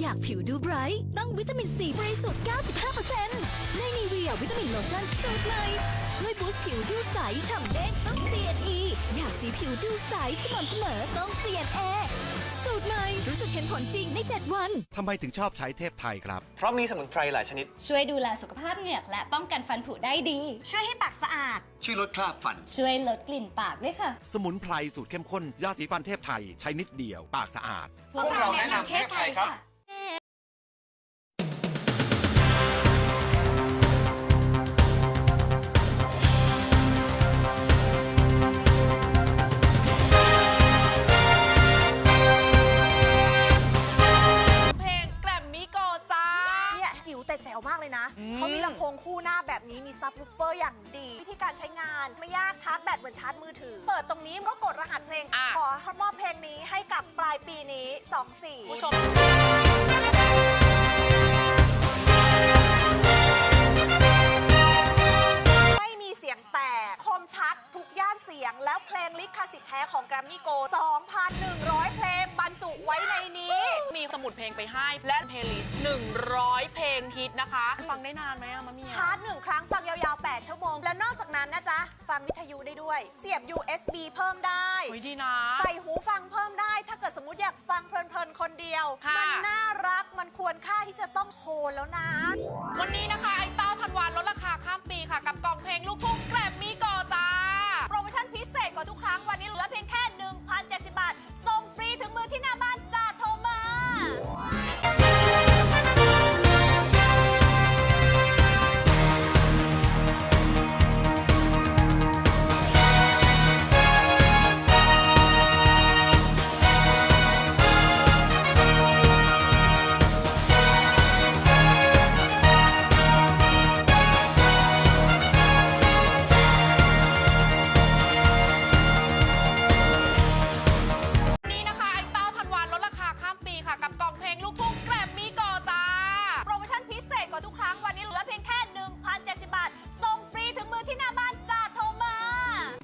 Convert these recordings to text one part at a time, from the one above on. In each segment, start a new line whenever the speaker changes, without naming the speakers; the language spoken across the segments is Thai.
อยากผิวดูไบรท์ต้องวิตามินซีบริสุทธิ์ 95%ในนีเวียวิตามินโลชั่นสูตรใหม่ช่วยบูสต์ผิวดูใสฉ่ำเด้งต้อง CNE อยากสีผิวดูใสสม่ำเสมอต้อง CNA สูตรใหม่รู้สึกเห็นผลจริงใน 7 วัน
ทำไมถึงชอบใช้เทพไทยครับ
เพราะมีสมุนไพรหลายชนิด
ช่วยดูแลสุขภาพเหงือกและป้องกันฟันผุได้ดี
ช่วยให้ปากสะอาด
ช่วยลดคราบฟัน
ช่วยลดกลิ่นปากด้วยค่ะ
สมุนไพรสูตรเข้มข้นยาสีฟันเทพไทยใช้นิดเดียว ปากสะอาด
พวกเราแนะนำเทพไทยครับ
เล
ยนะ เขามีลำโพงคู่หน้าแบบนี้มีซับวูฟเฟอร์อย่างดี วิธีการใช้งานไม่ยากชาร์จแบตเหมือนชาร์จมือถือ เปิดตรงนี้ก็กดรหัสเพลง
อะ
ขอมอบเพลงนี้ให้กับปลายปีนี้ 2 4
ผู้ชม
ไม่มีเสียงแตก คมชัดทุกย่านเสียง แล้วเพลงลิขสิทธิ์แท้ของแกรมมี่โก2,100 เพลงบรรจุไว้ในนี้
มีสมุดเพลงไปให้ และเพลย์ลิสต์100 เพลงฮิตนะคะ ฟังได้นานไหมอะมะเมีย
ชาร์จหนึ่งครั้งฟังยาวๆ 8 ชั่วโมง และนอกจากนั้นนะจ๊ะ ฟังวิทยุได้ด้วย เสียบ USB เพิ่มได้
โอ้ยดีนะ
ใส่หูฟังเพิ่มได้ ถ้าเกิดสมมติอยากฟังเพลินๆ คนเดียว
ค่ะ
มัน่ารักมันควรค่าที่จะต้องโทรแล้วนะ
วันนี้นะคะ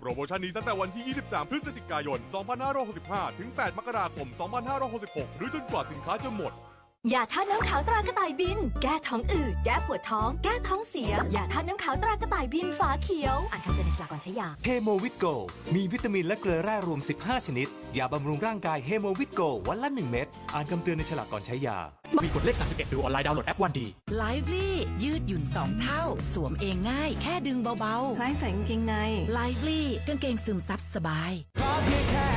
โปรโมชั่นนี้ตั้งแต่วันที่ 23 พฤศจิกายน 2565 ถึง 8 มกราคม 2566 หรือจนกว่าสินค้าจะหมด
ยาท่าตุน้ำขาวตรากระต่ายบิน แก้ท้องอืด แก้ปวดท้อง แก้ท้องเสีย ยาท่าตุน้ำขาวตรากระต่ายบินฝาเขียว อ่านคำเตือนในฉลากก่อนใช้ยา
เฮโมวิตโก มีวิตามินและเกลือแร่รวม 15 ชนิด ยาบำรุงร่างกายเฮโมวิตโกวันละ 1 เม็ด อ่านคำเตือนในฉลากก่อนใช้ยา
มีกดเลข 31 ดูออนไลน์ดาวน์โหลดแอปวันดี
ไลฟ์ลี่ยืดหยุ่นสองเท่า สวมเองง่าย แค่ดึงเบา
คล้ายใส่กางเกงใน
ๆไลฟ์ลี่กางเกงซึมซับสบาย
เพราะเพียงแค่